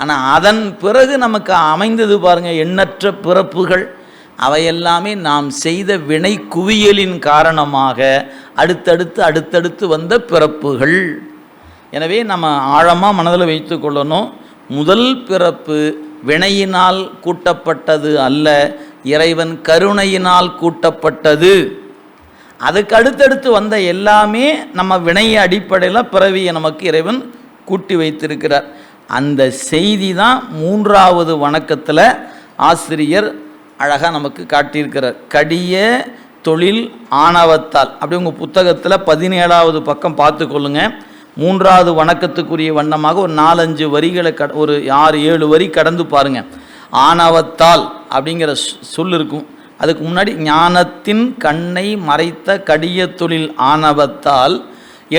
ஆனால் அதன் பிறகு நமக்கு அமைந்தது பாருங்கள் எண்ணற்ற பிறப்புகள். அவையெல்லாமே நாம் செய்த வினை குவியலின் காரணமாக அடுத்தடுத்து அடுத்தடுத்து வந்த பிறப்புகள். எனவே நம்ம ஆழமாக மனதில் வைத்து கொள்ளணும். முதல் பிறப்பு வினையினால் கூட்டப்பட்டது அல்ல இறைவன் கருணையினால் கூட்டப்பட்டது. அதுக்கு அடுத்தடுத்து வந்த எல்லாமே நம்ம வினைய அடிப்படையில் பிறவியை நமக்கு இறைவன் கூட்டி வைத்திருக்கிறார். அந்த செய்தி தான் மூன்றாவது வணக்கத்தில் ஆசிரியர் அழகாக நமக்கு காட்டியிருக்கிறார். கடிய தொழில் ஆணவத்தால். அப்படி உங்கள் புத்தகத்தில் பதினேழாவது பக்கம் பார்த்துக்கொள்ளுங்க மூன்றாவது வணக்கத்துக்குரிய வண்ணமாக ஒரு நாலஞ்சு வரிகளை க ஒரு ஆறு ஏழு வரி கடந்து பாருங்கள் ஆணவத்தால் அப்படிங்கிற சொல் இருக்கும். அதுக்கு முன்னாடி ஞானத்தின் கண்ணை மறைத்த கடிய தொழில் ஆணவத்தால்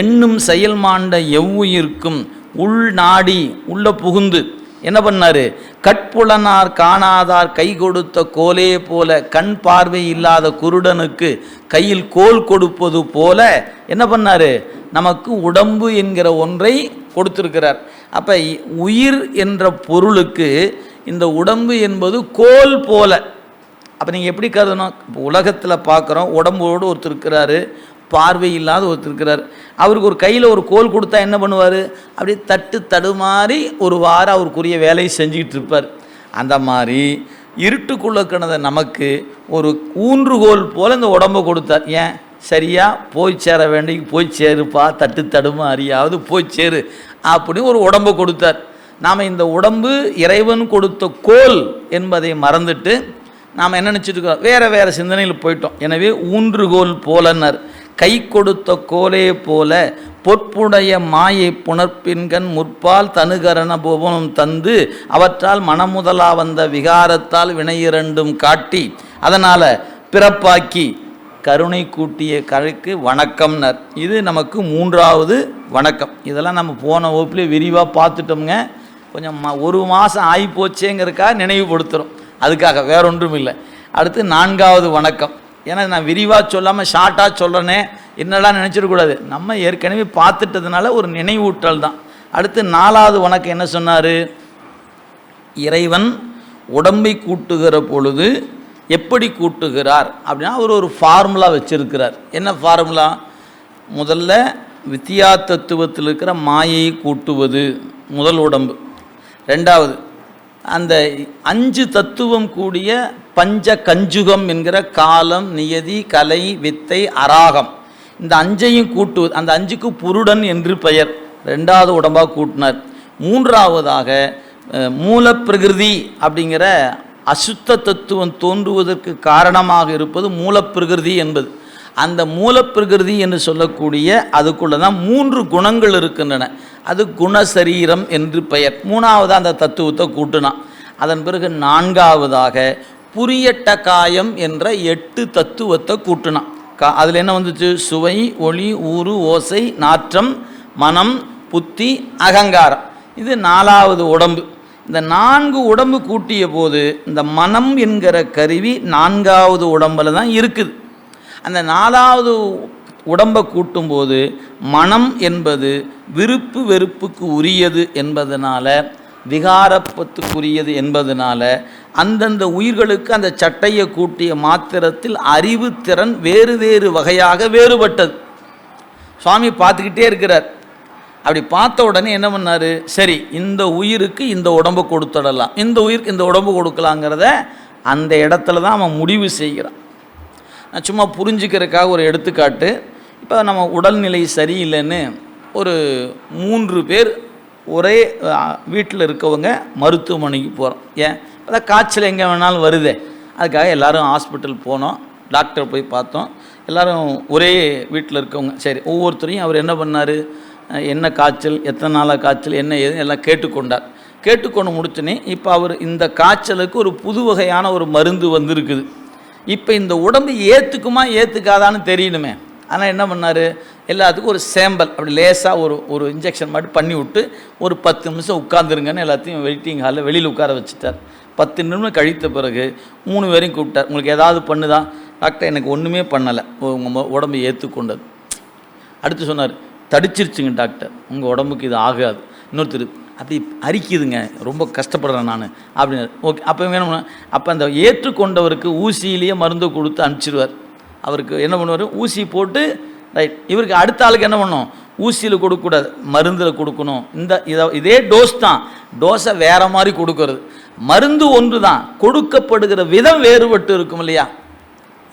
எண்ணும் செயல்மாண்ட எவ்வுயிருக்கும் எவ்வுயிர்க்கும் உள் நாடி உள்ளே புகுந்து. என்ன பண்ணார்? கட்புலனார் காணாதார் கை கொடுத்த கோலே போல கண் பார்வை இல்லாத குருடனுக்கு கையில் கோல் கொடுப்பது போல என்ன பண்ணாரு? நமக்கு உடம்பு என்கிற ஒன்றை கொடுத்துருக்கிறார். அப்போ உயிர் என்ற பொருளுக்கு இந்த உடம்பு என்பது கோல் போல. அப்போ நீங்கள் எப்படி கருதணும்? இப்போ உலகத்தில் பார்க்குறோம் உடம்போடு ஒருத்தர் இருக்கிறாரு பார்வை இல்லாத ஒருத்தர் இருக்கிறார். அவருக்கு ஒரு கையில் ஒரு கோல் கொடுத்தா என்ன பண்ணுவார்? அப்படியே தட்டு தடுமாறி ஒரு வாரம் அவருக்குரிய வேலையை செஞ்சுக்கிட்டு இருப்பார். அந்த மாதிரி இருட்டுக்குள்ளே கிடந்த நமக்கு ஒரு ஊன்றுகோல் போல் இந்த உடம்பை கொடுத்தார். ஏன்? சரியாக போய் சேர வேண்டிய போய் சேருப்பா தட்டு தடுமாறியாவது போய் சேரு அப்படின்னு ஒரு உடம்பை கொடுத்தார். நாம் இந்த உடம்பு இறைவன் கொடுத்த கோல் என்பதை மறந்துட்டு நாம் என்ன நினச்சிட்டு இருக்கோம்? வேறு வேறு சிந்தனையில் போயிட்டோம். எனவே ஊன்றுகோல் போலன்னர். கை கொடுத்த கோலே போல பொற்புடைய மாயை புணர்ப்பின்கண் முற்பால் தனுகரண புவனம் தந்து அவற்றால் மனமுதலா வந்த விகாரத்தால் வினையிரண்டும் காட்டி அதனால் பிறப்பாக்கி கருணை கூட்டிய கழுக்கு வணக்கம்னர் இது நமக்கு மூன்றாவது வணக்கம். இதெல்லாம் நம்ம போன வகுப்புலேயே விரிவாக பார்த்துட்டோம்ங்க. கொஞ்சம் ஒரு மாதம் ஆகி போச்சேங்கிறக்காக நினைவுபடுத்துகிறோம் அதுக்காக வேறொன்றும் இல்லை அடுத்து நான்காவது வணக்கம். ஏன்னா நான் விரிவாக சொல்லாமல் ஷார்ட்டாக சொல்கிறேனே என்னெல்லாம் நினச்சிடக்கூடாது நம்ம ஏற்கனவே பார்த்துட்டதுனால ஒரு நினைவூட்டல் தான். அடுத்து நாலாவது உனக்கு என்ன சொன்னார்? இறைவன் உடம்பை கூட்டுகிற பொழுது எப்படி கூட்டுகிறார்? அப்படின்னா அவர் ஒரு ஃபார்முலா வச்சுருக்கிறார். என்ன ஃபார்முலா முதல்ல வித்தியா தத்துவத்தில் இருக்கிற மாயையை கூட்டுவது முதல் உடம்பு. ரெண்டாவது அந்த அஞ்சு தத்துவம் கூடிய பஞ்ச கஞ்சுகம் என்கிற காலம் நியதி கலை வித்தை அராகம். இந்த அஞ்சையும் கூட்டுவது அந்த அஞ்சுக்கு புருடன் என்று பெயர். ரெண்டாவது உடம்பாக கூட்டினார். மூன்றாவதாக மூலப்பிரகிருதி அப்படிங்கிற அசுத்த தத்துவம் தோன்றுவதற்கு காரணமாக இருப்பது மூலப்பிரகிருதி என்பது. அந்த மூலப்பிரகிருதி என்று சொல்லக்கூடிய அதுக்குள்ள தான் மூன்று குணங்கள் இருக்கின்றன. அது குணசரீரம் என்று பெயர். மூணாவது அந்த தத்துவத்தை கூட்டினான். அதன் பிறகு நான்காவதாக புரியட்ட காயம் என்ற எட்டு தத்துவத்தை கூட்டினான். கா அதில் என்ன வந்துச்சு? சுவை ஒளி ஊறு ஓசை நாற்றம் மனம் புத்தி அகங்காரம். இது நாலாவது உடம்பு. இந்த நான்கு உடம்பு கூட்டிய போது இந்த மனம் என்கிற கருவி நான்காவது உடம்பில் தான் இருக்குது. அந்த நாலாவது உடம்பை கூட்டும்போது மனம் என்பது விருப்பு வெறுப்புக்கு உரியது என்பதனால விகாரப்பத்துக்குரியது என்பதனால அந்தந்த உயிர்களுக்கு அந்த சட்டையை கூட்டிய மாத்திரத்தில் அறிவு திறன் வேறு வேறு வகையாக வேறுபட்டது. சுவாமி பார்த்துக்கிட்டே இருக்கிறார். அப்படி பார்த்த உடனே என்ன பண்ணார்? சரி இந்த உயிருக்கு இந்த உடம்பு கொடுத்துடலாம். இந்த உயிருக்கு இந்த உடம்பு கொடுக்கலாங்கிறத அந்த இடத்துல தான் அவன் முடிவு செய்கிறான். நான் சும்மா புரிஞ்சுக்கிறதுக்காக ஒரு எடுத்துக்காட்டு. இப்போ நம்ம உடல்நிலை சரியில்லைன்னு ஒரு மூன்று பேர் ஒரே வீட்டில் இருக்கவங்க மருத்துவமனைக்கு போகிறோம். ஏன்? அதான் காய்ச்சல் எங்கே வேணாலும் வருதே. அதுக்காக எல்லாரும் ஹாஸ்பிட்டல் போனோம். டாக்டர் போய் பார்த்தோம். எல்லோரும் ஒரே வீட்டில் இருக்கவங்க. சரி ஒவ்வொருத்தரையும் அவர் என்ன பண்ணார்? என்ன காய்ச்சல்? எத்தனை நாளாக காய்ச்சல்? என்ன ஏது எல்லாம் கேட்டுக்கொண்டார். கேட்டுக்கொண்டு முடிச்சோன்னே இப்போ அவர் இந்த காய்ச்சலுக்கு ஒரு புது வகையான ஒரு மருந்து வந்திருக்குது. இப்போ இந்த உடம்பு ஏற்றுக்குமா ஏற்றுக்காதான்னு தெரியணுமே. ஆனால் என்ன பண்ணார்? எல்லாத்துக்கும் ஒரு சேம்பல் அப்படி லேசாக ஒரு ஒரு இன்ஜெக்ஷன் மட்டும் பண்ணி விட்டு ஒரு பத்து நிமிஷம் உட்காந்துருங்கன்னு எல்லாத்தையும் வெயிட்டிங் ஹாலில் வெளியில் உட்கார வச்சுட்டார். பத்து நிமிடம் கழித்த பிறகு மூணு பேரையும் கூப்பிட்டார். உங்களுக்கு ஏதாவது பண்ணுதா? டாக்டர் எனக்கு ஒன்றுமே பண்ணலை. உங்கள் உடம்பு ஏற்றுக்கொண்டது அடுத்து சொன்னார் தடிச்சிருச்சுங்க டாக்டர். உங்கள் உடம்புக்கு இது ஆகாது. இன்னொருத்தர் அப்படி அரிக்குதுங்க. ரொம்ப கஷ்டப்படுறேன் நான். அப்படின்னு ஓகே. அப்போ வேணும்னா அப்போ அந்த ஏற்றுக்கொண்டவருக்கு ஊசியிலேயே மருந்து கொடுத்து அனுப்பிச்சிடுவார் அவருக்கு என்ன பண்ணுவார்? ஊசி போட்டு ரைட் இவருக்கு அடுத்த ஆளுக்கு என்ன பண்ணணும்? ஊசியில் கொடுக்கக்கூடாது. மருந்தில் கொடுக்கணும். இந்த இதை இதே டோஸ் தான். டோஸை வேறு மாதிரி கொடுக்கறது. மருந்து ஒன்று தான் கொடுக்கப்படுகிற விதம் வேறுபட்டு இருக்கும் இல்லையா?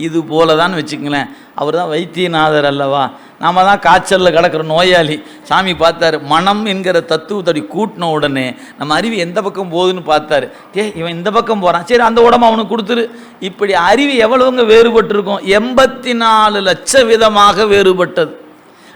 இது போல தான் வச்சுக்கங்களேன். அவர் தான் வைத்தியநாதர் அல்லவா? நாம தான் காய்ச்சலில் கிடக்கிற நோயாளி. சாமி பார்த்தாரு மனம் என்கிற தத்துவத்தடி கூட்டின உடனே நம்ம அறிவு எந்த பக்கம் போகுதுன்னு பார்த்தாரு. ஏ இவன் இந்த பக்கம் போகிறான் சரி அந்த உடம்பு அவனுக்கு கொடுத்துரு. இப்படி அறிவு எவ்வளவுங்க வேறுபட்டு இருக்கும் எண்பத்தி நாலு லட்ச விதமாக வேறுபட்டது.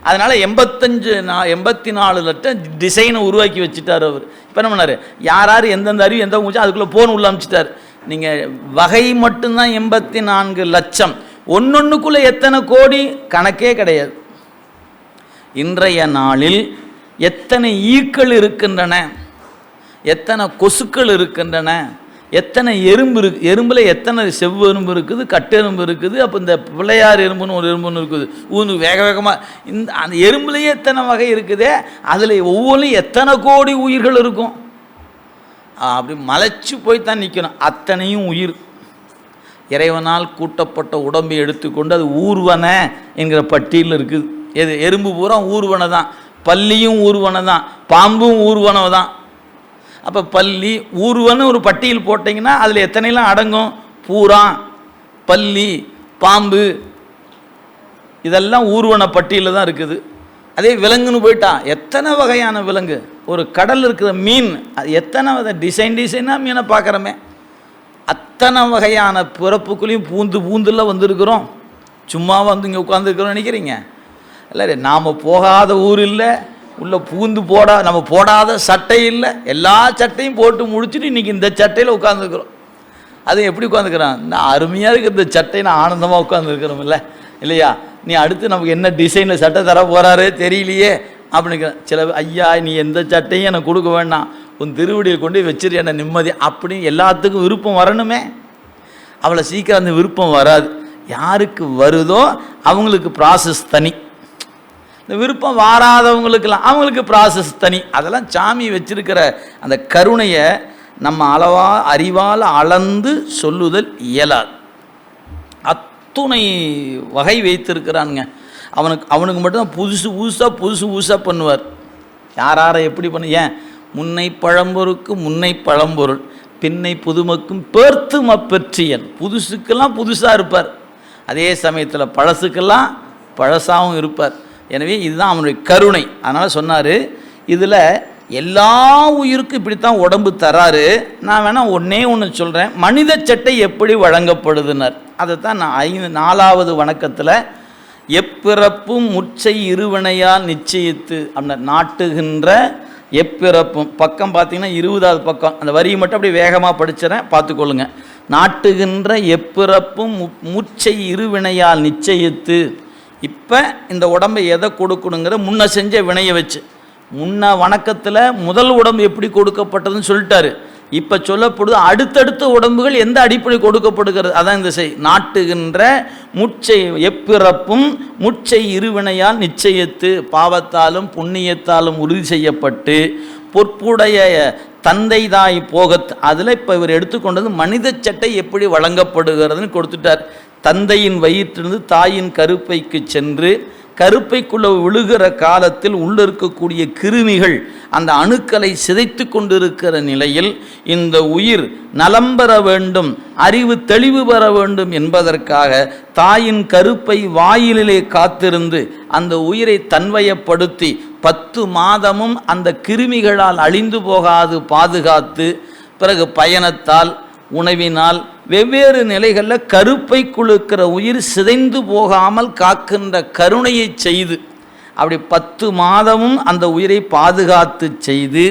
அதனால் எண்பத்தஞ்சு நா எண்பத்தி நாலு லட்சம் டிசைனை உருவாக்கி வச்சுட்டார் அவர். இப்போ என்ன பண்ணார்? யார் யார் எந்தெந்த அறிவு எந்த முடிச்சோ அதுக்குள்ளே போன் உள்ள அமைச்சிட்டார். நீங்கள் வகை மட்டும்தான் எண்பத்தி நான்கு லட்சம். ஒன்னொன்றுக்குள்ளே எத்தனை கோடி? கணக்கே கிடையாது. இன்றைய நாளில் எத்தனை ஈக்கள் இருக்கின்றன? எத்தனை கொசுக்கள் இருக்கின்றன? எத்தனை எறும்பு இருக்கு எறும்பில் எத்தனை செவ்வ எறும்பு இருக்குது கட்டெரும்பு இருக்குது அப்போ இந்த பிள்ளையார் எறும்புன்னு ஒரு எறும்புன்னு இருக்குது. ஊனு வேக வேகமாக இந்த அந்த எறும்புலேயே எத்தனை வகை இருக்குதே அதில் ஒவ்வொன்றும் எத்தனை கோடி உயிர்கள் இருக்கும்? அப்படி மலைச்சு போய் தான் நிற்கணும் அத்தனையும் உயிர். இறைவனால் கூட்டப்பட்ட உடம்பை எடுத்துக்கொண்டு அது ஊர்வன என்கிற பட்டியலில் இருக்குது. எது எறும்பு பூரா ஊர்வனை தான் பல்லியும் ஊர்வனை தான் பாம்பும் ஊர்வனம் தான் அப்போ பள்ளி ஊர்வன்னு ஒரு பட்டியல் போட்டிங்கன்னா அதில் எத்தனைலாம் அடங்கும்? பூரா பள்ளி பாம்பு. இதெல்லாம் ஊர்வன பட்டியலில் தான் இருக்குது. அதே விலங்குன்னு போயிட்டா எத்தனை வகையான விலங்கு? ஒரு கடல் இருக்கிற மீன் அது எத்தனை வித டிசைன் டிசைனாக மீனை பார்க்குறோமே. அத்தனை வகையான பிறப்புக்குள்ளேயும் பூந்து பூந்துல வந்திருக்கிறோம். சும்மா வந்து இங்கே உட்காந்துருக்கிறோம் நினைக்கிறீங்க? இல்லை நாம் போகாத ஊர் இல்லை. உள்ளே பூந்து போடா நம்ம போடாத சட்டை இல்லை. எல்லா சட்டையும் போட்டு முடிச்சுட்டு இன்றைக்கி இந்த சட்டையில் உட்காந்துருக்குறோம் அது எப்படி உட்காந்துக்கிறான் நான் அருமையாக இருக்கிற இந்த சட்டை நான் ஆனந்தமாக உட்காந்துருக்கிறோம் இல்லை. இல்லையா? நீ அடுத்து நமக்கு என்ன டிசைனில் சட்டை தர போகிறாரு தெரியலையே அப்படின்னு சில ஐயா நீ எந்த சட்டையும் எனக்கு கொடுக்க வேண்டாம். உன் திருவடியை கொண்டு வச்சிரு என்ன நிம்மதி. அப்படின்னு எல்லாத்துக்கும் விருப்பம் வரணுமே. அவ்வளோ சீக்கிரம் அந்த விருப்பம் வராது. யாருக்கு வருதோ அவங்களுக்கு ப்ராசஸ் தனி. இந்த விருப்பம் வாராதவங்களுக்கெல்லாம் அவங்களுக்கு ப்ராசஸ் தனி. அதெல்லாம் சாமி வச்சிருக்கிற அந்த கருணையை நம்ம அளவா அறிவால் அளந்து சொல்லுதல் இயலாது. அத்துணை வகை வைத்திருக்கிறானுங்க. அவனுக்கு அவனுக்கு மட்டும்தான் புதுசு புதுசாக புதுசு புதுசாக பண்ணுவார். யார் யாரை எப்படி பண்ணு? ஏன்? முன்னை பழம்பொருக்கு முன்னை பழம்பொருள். பின்னை புதுமக்கும் பேர்த்தும பெற்றியன் புதுசுக்கெல்லாம் புதுசாக இருப்பார். அதே சமயத்தில் பழசுக்கெல்லாம் பழசாகவும் இருப்பார். எனவே இதுதான் அவனுடைய கருணை. அதனால் சொன்னார் இதில் எல்லா உயிருக்கும் இப்படித்தான் உடம்பு தராரு. நான் வேணால் ஒன்றே ஒன்று சொல்கிறேன் மனித சட்டை எப்படி வழங்கப்படுதுனர்? அதைத்தான் நான் ஐந்து நாலாவது வணக்கத்தில் எப்பிறப்பும் முச்சை இருவினையால் நிச்சயித்து அப்படின் நாட்டுகின்ற எப்பிறப்பும். பக்கம் பார்த்தீங்கன்னா இருபதாவது பக்கம். அந்த வரியை மட்டும் அப்படியே வேகமாக படிச்சிடறேன். பார்த்துக்கொள்ளுங்க. நாட்டுகின்ற எப்பிறப்பும் மு- முச்சை இருவினையால் நிச்சயித்து இப்போ இந்த உடம்பை எதை கொடுக்கணுங்கிற முன்ன செஞ்ச வினையை வச்சு. முன்ன வணக்கத்தில் முதல் உடம்பு எப்படி கொடுக்கப்பட்டதுன்னு சொல்லிட்டாரு. இப்போ சொல்லப்படுது அடுத்தடுத்த உடம்புகள் எந்த அடிப்படை கொடுக்கப்படுகிறது? அதான் இந்த செய் நாட்டுகின்ற முச்சை எப்பிறப்பும் முச்சை இருவினையால் நிச்சயத்து பாவத்தாலும் புண்ணியத்தாலும் உறுதி செய்யப்பட்டு பொற்புடைய தந்தை தாய் போகத் அதில் இப்போ இவர் எடுத்துக்கொண்டது மனித சட்டை எப்படி வழங்கப்படுகிறதுன்னு கொடுத்துட்டார். தந்தையின் வயிற்றிலிருந்து தாயின் கருப்பைக்கு சென்று கருப்பைக்குள்ளே விழுகிற காலத்தில் உள்ளிருக்கக்கூடிய கிருமிகள் அந்த அணுக்களை சிதைத்து கொண்டிருக்கிற நிலையில் இந்த உயிர் நலம் பெற வேண்டும் அறிவு தெளிவு பெற வேண்டும் என்பதற்காக தாயின் கருப்பை வாயிலிலே காத்திருந்து அந்த உயிரை தன்வயப்படுத்தி பத்து மாதமும் அந்த கிருமிகளால் அழிந்து போகாது பாதுகாத்து பிறகு பயணத்தால் உணவினால் வெவ்வேறு நிலைகளில் கருப்பை குழுக்கிற உயிர் சிதைந்து போகாமல் காக்கின்ற கருணையை செய்து அப்படி பத்து மாதமும் அந்த உயிரை பாதுகாத்து செய்து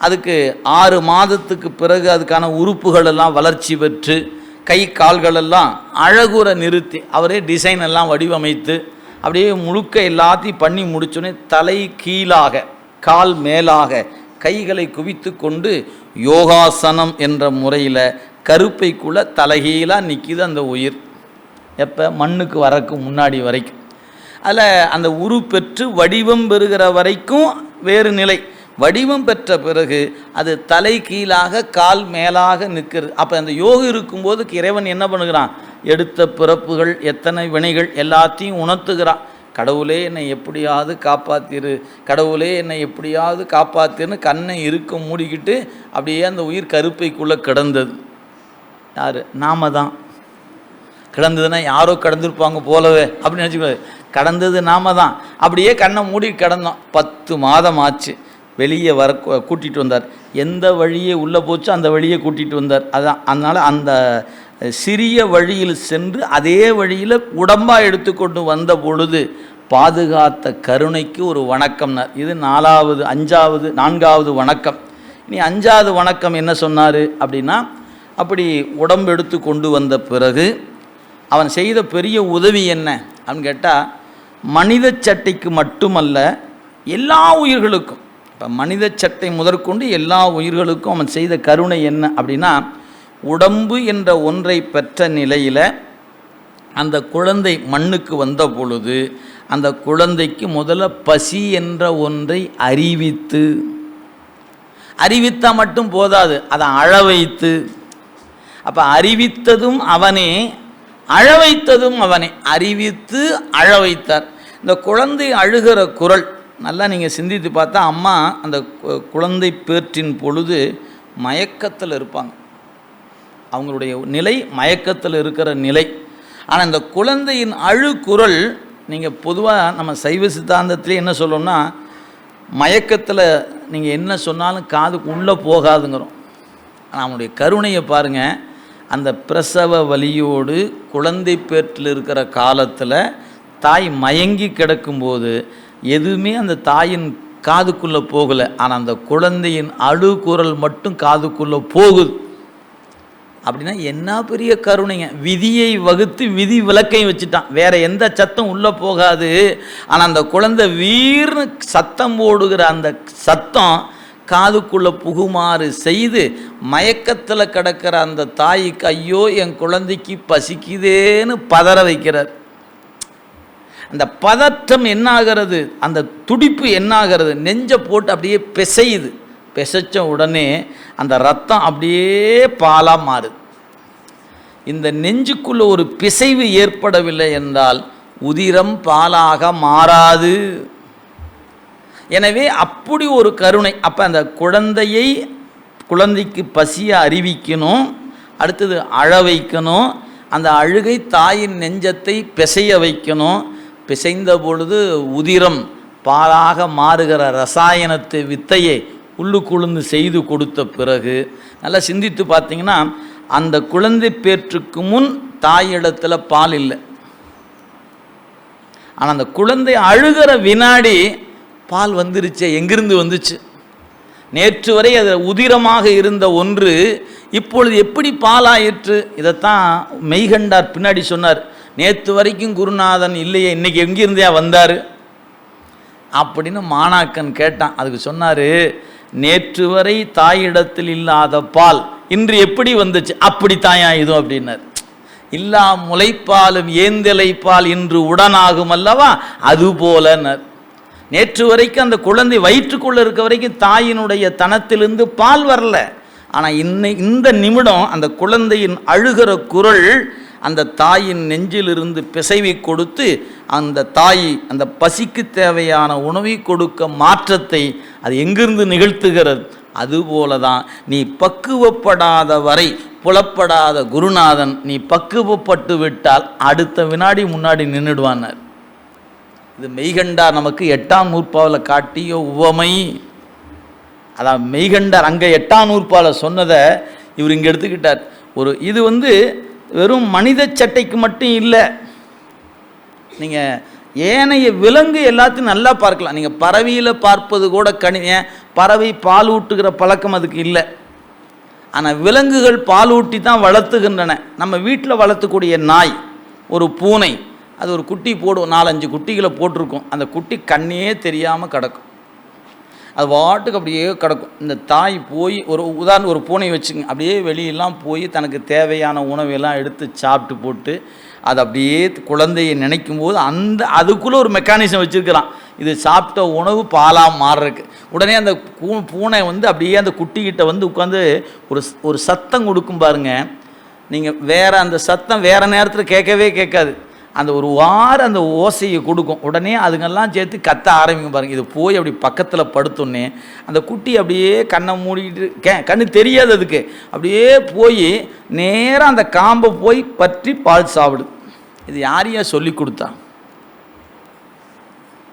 அதுக்கு ஆறு மாதத்துக்கு பிறகு அதுக்கான உறுப்புகளெல்லாம் வளர்ச்சி பெற்று கை கால்களெல்லாம் அழகுற நிறுத்தி அவரே டிசைன் எல்லாம் வடிவமைத்து அப்படியே முழுக்க எல்லாத்தையும் பண்ணி முடிச்சோடனே தலை கீழாக கால் மேலாக கைகளை குவித்து கொண்டு யோகாசனம் என்ற முறையில் கருப்பைக்குள்ளே தலைகீழாக நிற்கிது அந்த உயிர். எப்போ? மண்ணுக்கு வரக்கு முன்னாடி வரைக்கும். அதில் அந்த உரு பெற்று வடிவம் பெறுகிற வரைக்கும் வேறு நிலை. வடிவம் பெற்ற பிறகு அது தலை கீழாக கால் மேலாக நிற்கிறது. அப்போ அந்த யோகம் இருக்கும்போது இறைவன் என்ன பண்ணுகிறான்? எடுத்த பிறப்புகள் எத்தனை வினைகள் எல்லாத்தையும் உணர்த்துகிறான். கடவுளே என்னை எப்படியாவது காப்பாத்திரு. கடவுளே என்னை எப்படியாவது காப்பாத்திருன்னு கண்ணை இருக்க மூடிக்கிட்டு அப்படியே அந்த உயிர் கருப்பைக்குள்ளே கிடந்தது. யார்? நாம தான். கிடந்ததுன்னா யாரோ கடந்திருப்பாங்க போலவே அப்படின்னு நினச்சிக்கூடாது கடந்தது நாம தான். அப்படியே கண்ணை மூடி கிடந்தோம். பத்து மாதம் ஆச்சு. வெளியே வர கூட்டிகிட்டு வந்தார். எந்த வழியே உள்ளே போச்சோ அந்த வழியே கூட்டிகிட்டு வந்தார். அதான். அதனால் அந்த சிறிய வழியில் சென்று அதே வழியில் உடம்பாக எடுத்துக்கொண்டு வந்த பொழுது பாதுகாத்த கருணைக்கு ஒரு வணக்கம்னார் இது நாலாவது அஞ்சாவது நான்காவது வணக்கம். இனி அஞ்சாவது வணக்கம் என்ன சொன்னார் அப்படின்னா அப்படி உடம்பு எடுத்து கொண்டு வந்த பிறகு அவன் செய்த பெரிய உதவி என்ன அப்படின்னு கேட்டால் மனித சட்டைக்கு மட்டுமல்ல எல்லா உயிர்களுக்கும். இப்போ மனித சட்டை முதற்கொண்டு எல்லா உயிர்களுக்கும் அவன் செய்த கருணை என்ன அப்படின்னா உடம்பு என்ற ஒன்றை பெற்ற நிலையில் அந்த குழந்தை மண்ணுக்கு வந்த பொழுது அந்த குழந்தைக்கு முதல்ல பசி என்ற ஒன்றை அறிவித்து அறிவித்தால் மட்டும் போதாது அதை அழ வைத்து. அப்போ அறிவித்ததும் அவனே அழ வைத்ததும் அவனே அறிவித்து அழ வைத்தார். இந்த குழந்தை அழுகிற குரல் நல்லா நீங்கள் சிந்தித்து பார்த்தா அம்மா அந்த குழந்தை பேற்றின் பொழுது மயக்கத்தில் இருப்பாங்க. அவங்களுடைய நிலை மயக்கத்தில் இருக்கிற நிலை. ஆனால் இந்த குழந்தையின் அழுக்குரல் நீங்கள் பொதுவாக நம்ம சைவ சித்தாந்தத்திலே என்ன சொல்லணும்னா மயக்கத்தில் நீங்கள் என்ன சொன்னாலும் காதுக்கு உள்ளே போகாதுங்கிறோம். ஆனால் அவனுடைய கருணையை பாருங்கள் அந்த பிரசவ வலியோடு குழந்தை பேற்றில் இருக்கிற காலத்தில் தாய் மயங்கி கிடக்கும்போது எதுவுமே அந்த தாயின் காதுக்குள்ளே போகலை. ஆனால் அந்த குழந்தையின் அழுகுரல் மட்டும் காதுக்குள்ளே போகுது. அப்படின்னா என்ன பெரிய கருணைங்க? விதியை வகுத்து விதி விளக்கையும் வச்சுட்டான். வேற எந்த சத்தம் உள்ளே போகாது. ஆனால் அந்த குழந்தை வீர்னு சத்தம் போடுகிற அந்த சத்தம் காதுக்குள்ளே புகுமாறு செய்து மயக்கத்தில் கிடக்கிற அந்த தாய்க்கு ஐயோ என் குழந்தைக்கு பசிக்குதேன்னு பதற வைக்கிறார். அந்த பதற்றம் என்னாகிறது? அந்த துடிப்பு என்னாகிறது? நெஞ்சை போட்டு அப்படியே பிசையுது. பிசைச்ச உடனே அந்த ரத்தம் அப்படியே பாலாக மாறுது. இந்த நெஞ்சுக்குள்ளே ஒரு பிசைவு ஏற்படவில்லை என்றால் உதிரம் பாலாக மாறாது. எனவே அப்படி ஒரு கருணை அப்போ அந்த குழந்தையை குழந்தைக்கு பசியை அறிவிக்கணும் அடுத்தது அழ வைக்கணும் அந்த அழுகை தாயின் நெஞ்சத்தை பிசைய வைக்கணும். பிசைந்த பொழுது உதிரம் பாலாக மாறுகிற ரசாயனத்து வித்தையை உள்ளுக்குழுந்து செய்து கொடுத்த பிறகு நல்லா சிந்தித்து பார்த்தீங்கன்னா அந்த குழந்தை பேற்றுக்கு முன் தாயிடத்தில் பால் இல்லை. ஆனால் அந்த குழந்தை அழுகிற வினாடி பால் வந்துருச்சு எங்கிருந்து வந்துச்சு? நேற்று வரை அது உதிரமாக இருந்த ஒன்று இப்பொழுது எப்படி பாலாயிற்று? இதைத்தான் மெய்கண்டார் பின்னாடி சொன்னார். நேற்று வரைக்கும் குருநாதன் இல்லையே இன்னைக்கு எங்கிருந்தே வந்தார்? அப்படின்னு மாணாக்கன் கேட்டான். அதுக்கு சொன்னார் நேற்று வரை தாயிடத்தில் இல்லாத பால் இன்று எப்படி வந்துச்சு? அப்படித்தாயா இது அப்படின்னார். இல்லா முளைப்பாலும் ஏந்தலைப்பால் இன்று உடனாகும் அல்லவா? அதுபோலனர் நேற்று வரைக்கும் அந்த குழந்தை வயிற்றுக்குள்ள இருக்க வரைக்கும் தாயினுடைய தனத்திலிருந்து பால் வரல. ஆனால் இன்னை இந்த நிமிடம் அந்த குழந்தையின் அழுகிற குரல் அந்த தாயின் நெஞ்சிலிருந்து பிசைவை கொடுத்து அந்த தாய் அந்த பசிக்கு தேவையான உணவை கொடுக்க மாற்றத்தை அது எங்கிருந்து நிகழ்த்துகிறது? அதுபோல தான் நீ பக்குவப்படாத வரை புலப்படாத குருநாதன் நீ பக்குவப்பட்டு விட்டால் அடுத்த வினாடி முன்னாடி நின்றுடுவானார் இது மெய்கண்டார் நமக்கு எட்டாம் நூற்பாவில் காட்டிய உவமை. அதான் மெய்கண்டார் அங்கே எட்டாம் நூற்பாவில் சொன்னதை இவர் இங்கே எடுத்துக்கிட்டார். ஒரு இது வந்து வெறும் மனித சட்டைக்கு மட்டும் இல்லை. நீங்கள் ஏனைய விலங்கு எல்லாத்தையும் நல்லா பார்க்கலாம். நீங்கள் பறவையில் பார்ப்பது கூட கணி ஏன்? பறவை பால் ஊட்டுகிற பழக்கம் அதுக்கு இல்லை. ஆனால் விலங்குகள் பால் ஊட்டி தான் வளர்த்துகின்றன. நம்ம வீட்டில் வளர்த்தக்கூடிய நாய் ஒரு பூனை அது ஒரு குட்டி போடும் நாலஞ்சு குட்டிகளை போட்டிருக்கும். அந்த குட்டி கண்ணே தெரியாமல் கிடக்கும். அது வாட்டுக்கு அப்படியே கிடக்கும். இந்த தாய் போய் ஒரு உதாரணம் ஒரு பூனை வச்சுங்க. அப்படியே வெளியெல்லாம் போய் தனக்கு தேவையான உணவையெல்லாம் எடுத்து சாப்பிட்டு போட்டு அது அப்படியே குழந்தையை நினைக்கும் போது அந்த அதுக்குள்ளே ஒரு மெக்கானிசம் வச்சுருக்கிறான் இது சாப்பிட்ட உணவு பாலாக மாறுறதுக்கு. உடனே அந்த பூ பூனை வந்து அப்படியே அந்த குட்டிக்கிட்ட வந்து உட்காந்து ஒரு ஒரு சத்தம் கொடுக்கும் பாருங்கள் நீங்கள் வேறு அந்த சத்தம் வேற நேரத்தில் கேட்கவே கேட்காது. அந்த ஒரு வார அந்த ஓசையை கொடுக்கும். உடனே அதுங்கெல்லாம் சேர்த்து கத்த ஆரம்பிக்கும் பாருங்கள் இது போய் அப்படி பக்கத்தில் படுத்தோன்னே அந்த குட்டி அப்படியே கண்ணை மூடிட்டு கே கண்ணு தெரியாது அதுக்கு. அப்படியே போய் நேராக அந்த காம்பை போய் பற்றி பால் சாப்பிடுது இது யாரையா சொல்லி கொடுத்தா?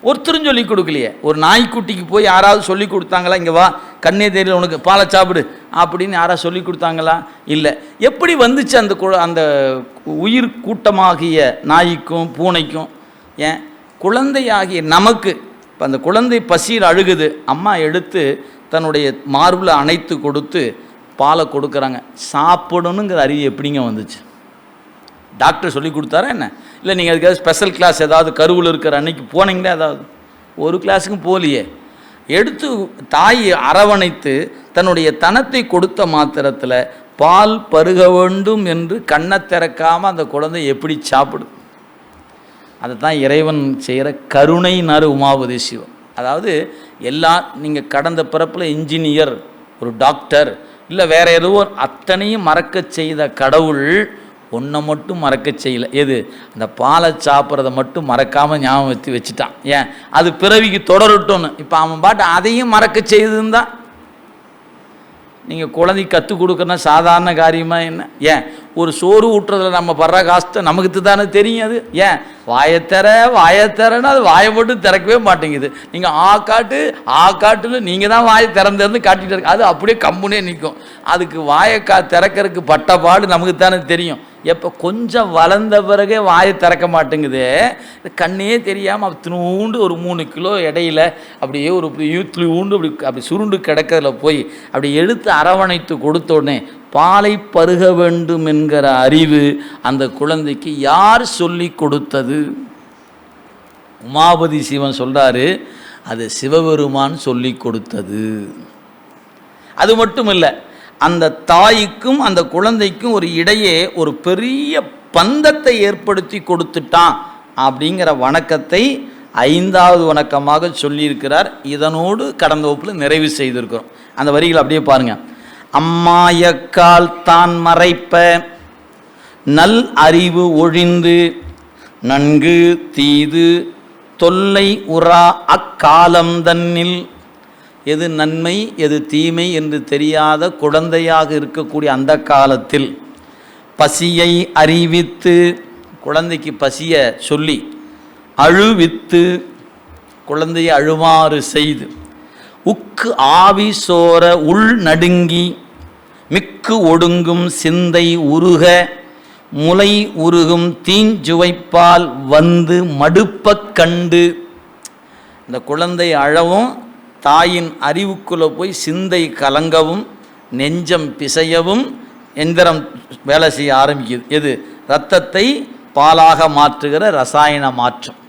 ஒருத்தரும் சொல்லி கொடுக்கலையே. ஒரு நாய்க்குட்டிக்கு போய் யாராவது சொல்லி கொடுத்தாங்களா? இங்கே வா கண்ணே தெரியல உனக்கு பாலை சாப்பிடு. அப்படின்னு யாராவது சொல்லி கொடுத்தாங்களா? இல்லை. எப்படி வந்துச்சு அந்த கு அந்த உயிர் கூட்டமாகிய நாய்க்கும் பூனைக்கும் ஏன்? குழந்தையாகிய நமக்கு இப்போ அந்த குழந்தை பசியில் அழுகுது அம்மா எடுத்து தன்னுடைய மார்பில் அணைத்து கொடுத்து பாலை கொடுக்குறாங்க. சாப்பிடணுங்கிற அறிவு எப்படிங்க வந்துச்சு? டாக்டர் சொல்லி கொடுத்தாரா என்ன? இல்லை நீங்கள் அதுக்காக ஸ்பெஷல் கிளாஸ் ஏதாவது கருவில் இருக்கிற அன்னைக்கு போனீங்களா ஏதாவது? ஒரு கிளாஸுக்கும் போகலையே. எடுத்து தாய் அரவணைத்து தன்னுடைய தனத்தை கொடுத்த மாத்திரத்தில் பால் பருக வேண்டும் என்று கண்ணை திறக்காமல் அந்த குழந்தை எப்படி சாப்பிடும் அதை தான் இறைவன் செய்கிற கருணைனார் உமாபதி சிவம். அதாவது எல்லா நீங்கள் கடந்த பிறப்பில் இன்ஜினியர் ஒரு டாக்டர் இல்லை வேறு எதுவும் அத்தனையும் மறக்க செய்த கடவுள் ஒன்றை மட்டும் மறக்க செய்யலை. எது? அந்த பாலை சாப்பிட்றத மட்டும் மறக்காமல் ஞாபகம் வச்சு வச்சுட்டான். ஏன்? அது பிறவிக்கு தொடரட்டும்னு. இப்போ அவன் பாட்டு அதையும் மறக்கச் தான் நீங்கள் குழந்தைக்கு கற்றுக் கொடுக்குறனா சாதாரண காரியமாக என்ன? ஏன்? ஒரு சோறு ஊட்டுறதுல நம்ம படுற காஸ்ட்டு நமக்கு தானே தெரியும் அது? ஏன்? வாயத்தர வாயத்தரன்னு அது வாயை மட்டும் திறக்கவே மாட்டேங்குது. நீங்கள் ஆ காட்டு ஆ காட்டுன்னு நீங்கள் தான் வாயை திறந்திருந்து காட்டிகிட்டு இருக்கு. அது அப்படியே கம்முனே நிற்கும் அதுக்கு வாயை கா திறக்கறதுக்கு பட்ட பாடு நமக்கு தானே தெரியும். எப்போ கொஞ்சம் வளர்ந்த பிறகே வாயை திறக்க மாட்டேங்குது. கண்ணே தெரியாமல் தினூண்டு ஒரு மூணு கிலோ இடையில அப்படியே ஒரு ஊண்டு அப்படி அப்படி சுருண்டு கிடக்கிறதுல போய் அப்படி எடுத்து அரவணைத்து கொடுத்த உடனே பாலை பருக வேண்டும் என்கிற அறிவு அந்த குழந்தைக்கு யார் சொல்லி கொடுத்தது? உமாபதி சிவன் சொல்கிறாரு அது சிவபெருமான் சொல்லி கொடுத்தது. அது மட்டும் இல்லை அந்த தாய்க்கும் அந்த குழந்தைக்கும் ஒரு இடையே ஒரு பெரிய பந்தத்தை ஏற்படுத்தி கொடுத்துட்டான் அப்படிங்கிற வணக்கத்தை ஐந்தாவது வணக்கமாக சொல்லியிருக்கிறார். இதனோடு கடந்த வகுப்பில் நிறைவு செய்திருக்கிறோம். அந்த வரிகள் அப்படியே பாருங்கள் அம்மாயக்கால் தான் மறைப்ப? நல் அறிவு ஒழிந்து நன்கு தீது தொல்லை உறா அக்காலம் தன்னில் எது நன்மை எது தீமை என்று தெரியாத குழந்தையாக இருக்கக்கூடிய அந்த காலத்தில் பசியை அறிவித்து குழந்தைக்கு பசியை சொல்லி அழுவித்து குழந்தையை அழுமாறு செய்து உக்கு ஆவி சோர உள் நடுங்கி மிக்கு ஒடுங்கும் சிந்தை உருக முலை உருகும் தீஞ்சுவைப்பால் வந்து மடுப்பக் கண்டு இந்த குழந்தை அழவும் தாயின் அறிவுக்குள்ளே போய் சிந்தை கலங்கவும் நெஞ்சம் பிசையவும் எந்திரம் வேலை செய்ய ஆரம்பிக்குது. எது? இரத்தத்தை பாலாக மாற்றுகிற ரசாயன மாற்றம்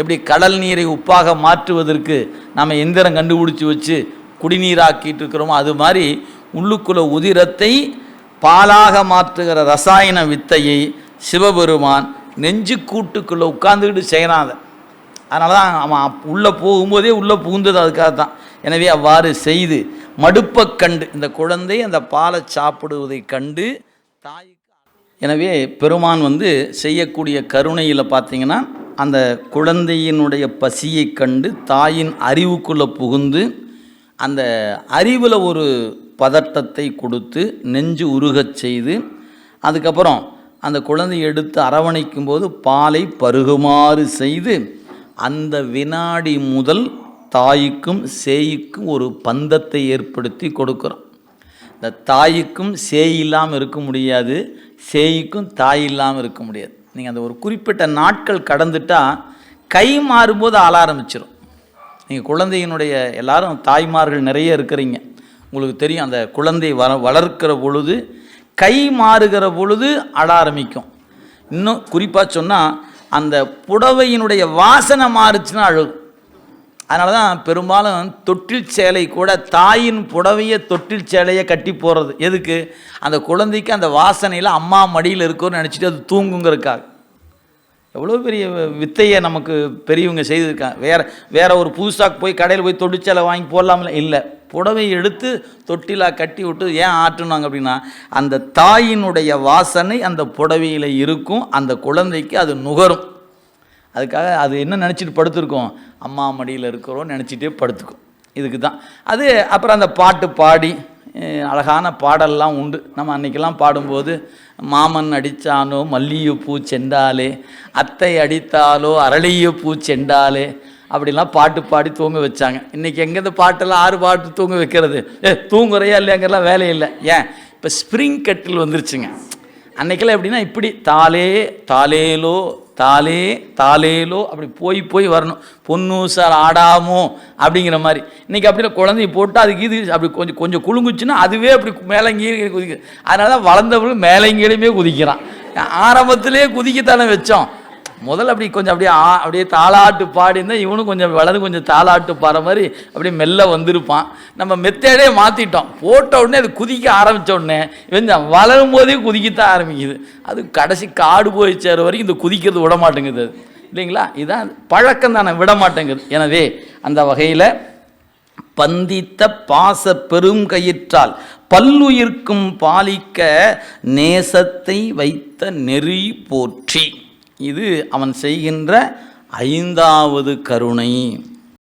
எப்படி கடல் நீரை உப்பாக மாற்றுவதற்கு நம்ம எந்திரம் கண்டுபிடிச்சி வச்சு குடிநீராக்கிட்டு இருக்கிறோமோ அது மாதிரி உள்ளுக்குள்ள உதிரத்தை பாலாக மாற்றுகிற ரசாயன வித்தையை சிவபெருமான் நெஞ்சு கூட்டுக்குள்ளே உட்காந்துக்கிட்டு செய்கிறான் அதை. அதனால தான் அவன் உள்ளே போகும்போதே உள்ளே புகுந்தது அதுக்காக தான் எனவே அவ்வாறு செய்து மடுப்பை கண்டு இந்த குழந்தை அந்த பாலை சாப்பிடுவதை கண்டு தாய்க்கு எனவே பெருமான் வந்து செய்யக்கூடிய கருணையில் பார்த்தீங்கன்னா அந்த குழந்தையினுடைய பசியை கண்டு தாயின் அறிவுக்குள்ளே புகுந்து அந்த அறிவில் ஒரு பதட்டத்தை கொடுத்து நெஞ்சு உருகச் செய்து அதுக்கப்புறம் அந்த குழந்தையை எடுத்து அரவணைக்கும் போது பாலை பருகுமாறு செய்து அந்த வினாடி முதல் தாய்க்கும் சேய்க்கும் ஒரு பந்தத்தை ஏற்படுத்தி கொடுக்குறோம். இந்த தாய்க்கும் சேய் இல்லாமல் இருக்க முடியாது சேய்க்கும் தாய் இல்லாமல் இருக்க முடியாது. நீங்கள் அந்த ஒரு குறிப்பிட்ட நாட்கள் கடந்துட்டால் கை மாறும்போது ஆள ஆரம்பிச்சிடும் நீங்கள் குழந்தையினுடைய எல்லாரும் தாய்மார்கள் நிறைய இருக்கிறீங்க. உங்களுக்கு தெரியும் அந்த குழந்தை வள வளர்க்கிற பொழுது கை மாறுகிற பொழுது அழ ஆரம்பிக்கும். இன்னும் குறிப்பாக சொன்னால் அந்த புடவையினுடைய வாசனை மாறுச்சுன்னா அழுகும். அதனால தான் பெரும்பாலும் தொட்டில் சேலை கூட தாயின் புடவையை தொட்டில் சேலையை கட்டி போடுறது. எதுக்கு? அந்த குழந்தைக்கு அந்த வாசனையில் அம்மா மடியில் இருக்கோன்னு நினச்சிட்டு அது தூங்குங்கிறதுக்காக. எவ்வளோ பெரிய வித்தையை நமக்கு பெரியவங்க செய்திருக்காங்க. வேறு வேற ஒரு புதுசாக போய் கடையில் போய் தொடிச்சலை வாங்கி போடலாம்ல? இல்லை. புடவை எடுத்து தொட்டிலா கட்டி விட்டு ஏன் ஆட்டுனாங்க அப்படின்னா அந்த தாயினுடைய வாசனை அந்த புடவையில் இருக்கும் அந்த குழந்தைக்கு அது நுகரும். அதுக்காக அது என்ன நினச்சிட்டு படுத்துருக்கோம்? அம்மா மடியில் இருக்கிறோம் நினச்சிட்டே படுத்துக்கும். இதுக்கு தான் அது அப்புறம் அந்த பாட்டு பாடி அழகான பாடல்லாம் உண்டு. நம்ம அன்னைக்கெல்லாம் பாடும்போது மாமன் அடித்தானோ மல்லிகைப்பூ செண்டாலே அத்தை அடித்தாலோ அரளியப்பூ செண்டாலே அப்படிலாம் பாட்டு பாடி தூங்க வச்சாங்க. இன்றைக்கி எங்கே இந்த பாட்டெல்லாம் ஆறு பாட்டு தூங்க வைக்கிறது? ஏ தூங்குறையா இல்லையாங்கிறலாம் வேலை இல்லை. ஏன்? இப்போ ஸ்ப்ரிங் கட்டில் வந்துருச்சுங்க. அன்றைக்கெல்லாம் எப்படின்னா இப்படி தாலே தாலேலோ தாலே தாலேலோ அப்படி போய் போய் வரணும். பொண்ணு சார் ஆடாமோ அப்படிங்கிற மாதிரி. இன்றைக்கி அப்படியே குழந்தைய போட்டு அதுக்கு இது அப்படி கொஞ்சம் கொஞ்சம் குலுங்குச்சுன்னா அதுவே அப்படி மேலங்கீழே குதிக்கு அதனால தான் வளர்ந்தவர்கள் மேலங்கீழுமே குதிக்கிறான். ஆரம்பத்திலே குதிக்கத்தானே வச்சோம். முதல்ல அப்படி கொஞ்சம் அப்படியே ஆ அப்படியே தாளாட்டு பாடினா இவனும் கொஞ்சம் வளர்ந்து கொஞ்சம் தாளாட்டு பாடுற மாதிரி அப்படியே மெல்ல வந்திருப்பான். நம்ம மெத்தேடே மாற்றிட்டோம் போட்ட உடனே அது குதிக்க ஆரம்பித்த உடனே இவன் வளரும் போதே குதிக்கத்தான் ஆரம்பிக்குது. அது கடைசி காடு போய் சேர வரைக்கும் இந்த குதிக்கிறது விட மாட்டேங்குது அது. இல்லைங்களா? இதான் பழக்கம் தானே விட மாட்டேங்குது. எனவே அந்த வகையில் பந்தித்த பாச பெருங்கயிற்றால் பல்லுயிர்க்கும் பாலிக்க நேசத்தை வைத்த நெறி போற்றி. இது அவன் செய்கின்ற ஐந்தாவது கருணை.